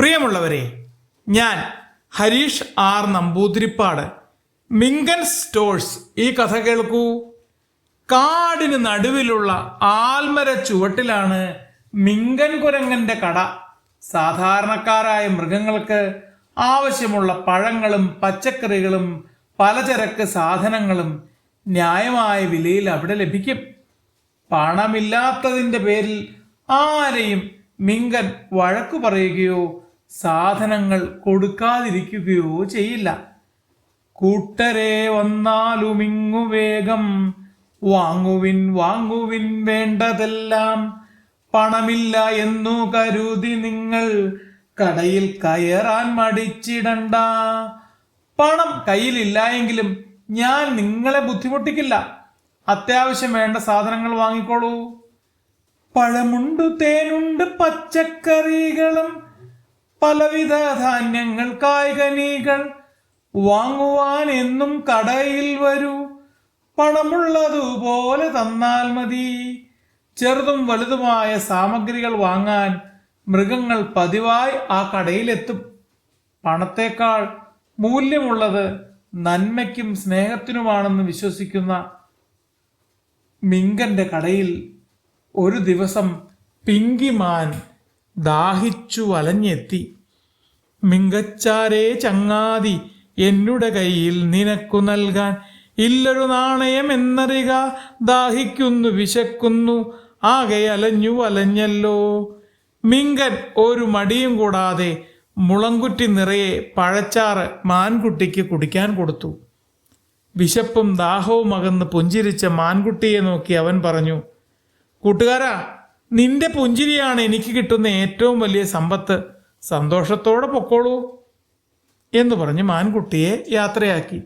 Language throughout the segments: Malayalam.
പ്രിയമുള്ളവരെ ഞാൻ ഹരീഷ് ആർ നമ്പൂതിരിപ്പാട് മിങ്കൻ സ്റ്റോഴ്സ് ഈ കഥ കേൾക്കൂ. കാടിന് നടുവിലുള്ള ആൽമര ചുവട്ടിലാണ് മിങ്കൻ കുരങ്ങന്റെ കട. സാധാരണക്കാരായ മൃഗങ്ങൾക്ക് ആവശ്യമുള്ള പഴങ്ങളും പച്ചക്കറികളും പലചരക്ക് സാധനങ്ങളും ന്യായമായ വിലയിൽ അവിടെ ലഭിക്കും. പണമില്ലാത്തതിന്റെ പേരിൽ ആരെയും മിങ്കൻ വഴക്കു പറയുകയോ സാധനങ്ങൾ കൊടുക്കാതിരിക്കുകയോ ചെയ്യില്ല. കൂട്ടരെ വന്നാലുമിങ്ങു വേഗം. വാങ്ങുവിൻ വാങ്ങുവിൻ വേണ്ടതെല്ലാം പണമില്ല എന്നു കരുതി നിങ്ങൾ കടയിൽ കയറാൻ മടിച്ചിടണ്ട. പണം കയ്യിലില്ല എങ്കിലും ഞാൻ നിങ്ങളെ ബുദ്ധിമുട്ടിക്കില്ല. അത്യാവശ്യം വേണ്ട സാധനങ്ങൾ വാങ്ങിക്കോളൂ. പഴമുണ്ട് തേനുണ്ട് പച്ചക്കറികളും പലവിധ ധാന്യങ്ങൾ കായ്കനികൾ വാങ്ങുവാൻ എന്നും കടയിൽ വരൂ. പണമുള്ളതുപോലെ തന്നാൽ മതി. ചെറുതും വലുതുമായ സാമഗ്രികൾ വാങ്ങാൻ മൃഗങ്ങൾ പതിവായി ആ കടയിലെത്തും. പണത്തേക്കാൾ മൂല്യമുള്ളത് നന്മയ്ക്കും സ്നേഹത്തിനുമാണെന്ന് വിശ്വസിക്കുന്ന മിങ്കന്റെ കടയിൽ ഒരു ദിവസം പിങ്കിമാൻ ദാഹിച്ചു വലഞ്ഞെത്തി. മിങ്കച്ചാരേ ചങ്ങാതി എന്നുടെ കയ്യിൽ നിനക്കു നൽകാൻ ഇല്ലൊരു നാണയം എന്നറിക ദാഹിക്കുന്നു വിശക്കുന്നു ആകെ അലഞ്ഞു അലഞ്ഞല്ലോ. മിങ്കൻ ഒരു മടിയും കൂടാതെ മുളങ്കുറ്റി നിറയെ പഴച്ചാറ് മാൻകുട്ടിക്ക് കുടിക്കാൻ കൊടുത്തു. വിശപ്പും ദാഹവും അകന്ന് പുഞ്ചിരിച്ച മാൻകുട്ടിയെ നോക്കി അവൻ പറഞ്ഞു കൂട്ടുകാരാ നിന്റെ പുഞ്ചിരിയാണ് എനിക്ക് കിട്ടുന്ന ഏറ്റവും വലിയ സമ്പത്ത്. സന്തോഷത്തോടെ പൊക്കോളൂ എന്ന് പറഞ്ഞ് മാൻകുട്ടിയെ യാത്രയാക്കി.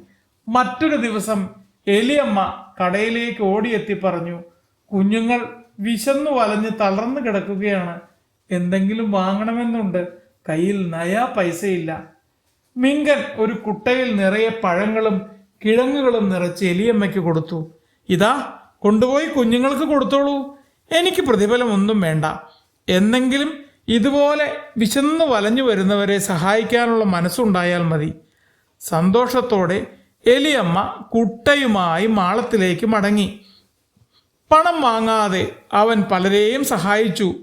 മറ്റൊരു ദിവസം എലിയമ്മ കടയിലേക്ക് ഓടിയെത്തി പറഞ്ഞു കുഞ്ഞുങ്ങൾ വിശന്നു വലഞ്ഞ് തളർന്നു കിടക്കുകയാണ്. എന്തെങ്കിലും വാങ്ങണമെന്നുണ്ട്. കയ്യിൽ നയാ പൈസയില്ല. മിങ്കൻ ഒരു കുട്ടയിൽ നിറയെ പഴങ്ങളും കിഴങ്ങുകളും നിറച്ച് എലിയമ്മയ്ക്ക് കൊടുത്തു. ഇതാ കൊണ്ടുപോയി കുഞ്ഞുങ്ങൾക്ക് കൊടുത്തോളൂ. എനിക്ക് പ്രതിഫലമൊന്നും വേണ്ട. എന്നെങ്കിലും ഇതുപോലെ വിശന്ന് വലഞ്ഞു വരുന്നവരെ സഹായിക്കാനുള്ള മനസ്സുണ്ടായാൽ മതി. സന്തോഷത്തോടെ എലിയമ്മ കുട്ടയുമായി മാളത്തിലേക്ക് മടങ്ങി. പണം വാങ്ങാതെ അവൻ പലരെയും സഹായിച്ചു.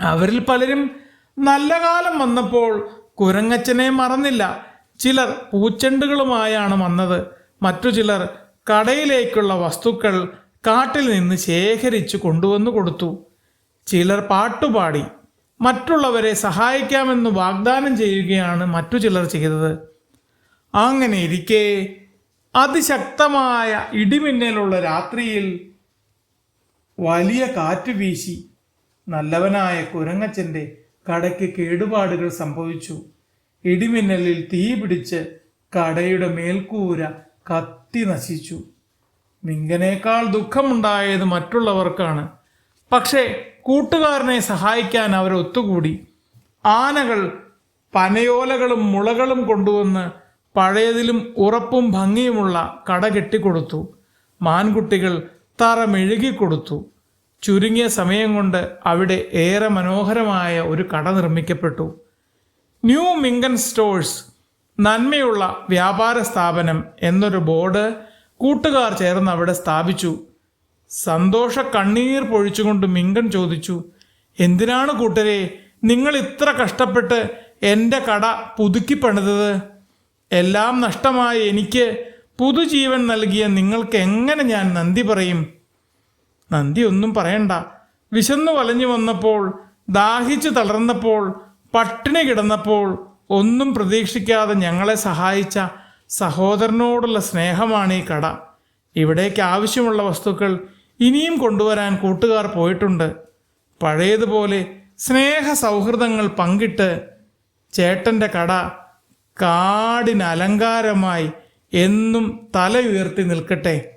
അവരിൽ പലരും നല്ല കാലം വന്നപ്പോൾ കുരങ്ങച്ചനെ മറന്നില്ല. ചിലർ പൂച്ചെണ്ടുകളുമായാണ് വന്നത്. മറ്റു ചിലർ കടയിലേക്കുള്ള വസ്തുക്കൾ കാട്ടിൽ നിന്ന് ശേഖരിച്ചു കൊണ്ടുവന്നു കൊടുത്തു. ചിലർ പാട്ടുപാടി മറ്റുള്ളവരെ സഹായിക്കാമെന്ന് വാഗ്ദാനം ചെയ്യുകയാണ് മറ്റു ചിലർ ചെയ്തത്. അങ്ങനെ ഇരിക്കെ അതിശക്തമായ ഇടിമിന്നലുള്ള രാത്രിയിൽ വലിയ കാറ്റ് വീശി നല്ലവനായ കുരങ്ങച്ചന്റെ കടയ്ക്ക് കേടുപാടുകൾ സംഭവിച്ചു. ഇടിമിന്നലിൽ തീ പിടിച്ച് കടയുടെ മേൽക്കൂര കത്തി നശിച്ചു. മിങ്കനേക്കാൾ ദുഃഖമുണ്ടായത് മറ്റുള്ളവർക്കാണ്. പക്ഷേ കൂട്ടുകാരനെ സഹായിക്കാൻ അവർ ഒത്തുകൂടി. ആനകൾ പനയോലകളും മുളകളും കൊണ്ടുവന്ന് പഴയതിലും ഉറപ്പും ഭംഗിയുമുള്ള കട കെട്ടിക്കൊടുത്തു. മാൻകുട്ടികൾ തറ മെഴുകിക്കൊടുത്തു ചുരുങ്ങിയ സമയം കൊണ്ട് അവിടെ ഏറെ മനോഹരമായ ഒരു കട നിർമ്മിക്കപ്പെട്ടു. ന്യൂ മിങ്കൻ സ്റ്റോഴ്സ് നന്മയുള്ള വ്യാപാര സ്ഥാപനം എന്നൊരു ബോർഡ് കൂട്ടുകാർ ചേർന്ന് അവിടെ സ്ഥാപിച്ചു. സന്തോഷ കണ്ണീർ പൊഴിച്ചുകൊണ്ട് മിങ്കൻ ചോദിച്ചു എന്തിനാണ് കൂട്ടരെ നിങ്ങൾ ഇത്ര കഷ്ടപ്പെട്ട് എന്റെ കട പുതുക്കി പണിതത്? എല്ലാം നഷ്ടമായ എനിക്ക് പുതുജീവൻ നൽകിയ നിങ്ങൾക്ക് എങ്ങനെ ഞാൻ നന്ദി പറയും? നന്ദി ഒന്നും പറയണ്ട. വിശന്നു വലഞ്ഞു വന്നപ്പോൾ ദാഹിച്ചു തളർന്നപ്പോൾ പട്ടിണി കിടന്നപ്പോൾ ഒന്നും പ്രതീക്ഷിക്കാതെ ഞങ്ങളെ സഹായിച്ച സഹോദരനോടുള്ള സ്നേഹമാണ് ഈ കട. ഇവിടേക്ക് ആവശ്യമുള്ള വസ്തുക്കൾ ഇനിയും കൊണ്ടുവരാൻ കൂട്ടുകാർ പോയിട്ടുണ്ട്. പഴയതുപോലെ സ്നേഹ സൗഹൃദങ്ങൾ പങ്കിട്ട് ചേട്ടന്റെ കട കാടിന് അലങ്കാരമായി എന്നും തല ഉയർത്തി നിൽക്കട്ടെ.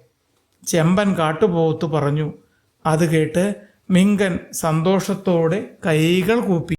ചെമ്പൻ കാട്ടുപോത്ത് പറഞ്ഞു. അത് കേട്ട് മിങ്കൻ സന്തോഷത്തോടെ കൈകൾ കൂപ്പി.